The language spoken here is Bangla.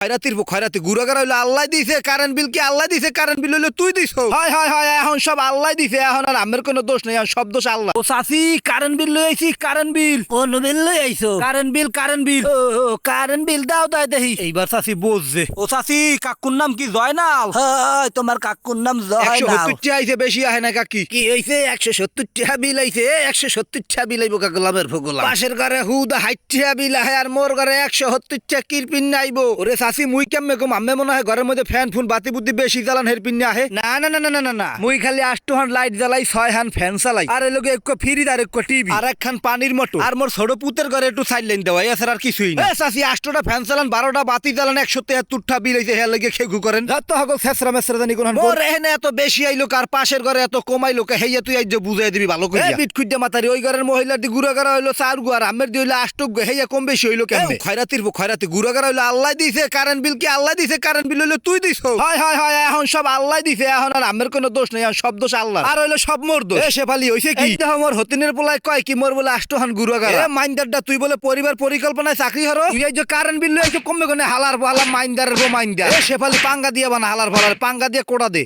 খয়রাতির খয়রাতি গুড়াগার হইল আল্লাহ দিছে কারেন্ট বিল কি আল্লাহ দিছে? কারেন্ট বিল হইল তুই দিছ। হয় হয় হয় এখন সব আল্লাহ দিছে এখন আর আমের কোনো দোষ নেই সব দোষ আল্লাহ। ও চাচি কারেন্ট বিল লই আইছি কারেন্ট বিল কোন বিল লই আইছো? কারেন্ট বিল কারেন্ট বিল ও কারেন্ট বিল দাও দাও দেখি এইবার চাচি বুঝছে ও চাচি কাকুর নাম কি জয়নাল? হয় তোমার কাকুর নাম জয় একশো নাও। টি আইছে বেশি আহে না কাকি। কি হইছে? একশো সত্তর টাকা বিল আইছে একশো সত্তর টাকা বিল আইব গোলামের ভোগলা পাশের ঘরে হুদা হাইটিয়া বিল আহে আর মোর ঘরে একশো সত্তর টি কিরপিন নাইবো ওরে চাচি মুই কেমনে কম আম্মে মনে হয় ঘরের মধ্যে ফ্যান ফুন বাতি বুদ্ধি বেশি জ্বালান হের পিন্নে আহে। না না না না না না না। মুই খালি আষ্টু হান লাইট জ্বালাই ছয় হান ফ্যান চালাই। আর এই লোকে একটু ফ্রিজ আর একটু টিভি আর একখান পানির মোটর আর মোর ছোট পুতের ঘরে একটু সাইড লাইন দেওয়া এছাড়া আর কিছুই না। চাচি আষ্টটা ফ্যান চালান বারোটা বাতি জ্বালান একশো তেহাত্তরটা বিল হইছে হেয়ার লেগে খেগু করেন। যত হকল ফেসরা মেসরা জানি কোন মোর এখানে এত বেশি আইলো কার পাশের ঘরে এত কমাই লোকে হেইয়া তুই আইজ বুঝাই দিবি ভালো করে বিট খুঁজে মাতারি ওই ঘরের মহিলার দি গুড়া করা হইল চার গুয়ার আমের দি হইল আষ্টক হেইয়া কম বেশি হইল কেমনে? খয়রাতির খয়রাতি গুড়া করা হইল আল্লাহ দিছে কারেন্ট বিল কি আল্লাহ দিছে? কারেন্ট বিল হইল তুই দিছ। হয় হয় হয় এখন সব আল্লাহ দিছে এখন আর আমের কোনো দোষ নেই সব দোষ আল্লাহ। আর হইল সব মোর দোষ। এ শেফালি হইছে কি? আমার মোর হতিনের পোলায় কয় কি মোর বলে আষ্ট হন করা মাইন্দারটা তুই বলে পরিবার পরিকল্পনায় চাকরি হরো তুই এই যে কারেন্ট বিল লইছো কমবে কোনে হালার হালার মাইন্দারের বো মাইন্দার শেফালি পাঙ্গা দিয়ে বানা হালার ফালার পাঙ্গা দিয়ে কোড়া দে।